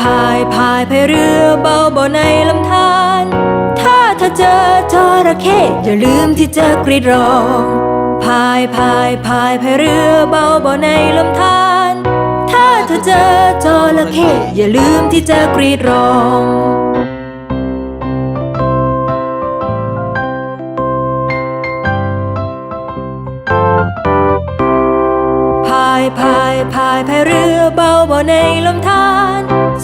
พายพายพายพายเรือเบาเบาในลำธารถ้าเธอเจอจระเข้อย่าลืมที่จะกรีดร้องพายพายพายพายเรือเบาเบาในลำธารถ้าเธอเจอจระเข้อย่าลืมที่จะกรีดร้องพายพายพายพายเรือเบาเบาในลำธาร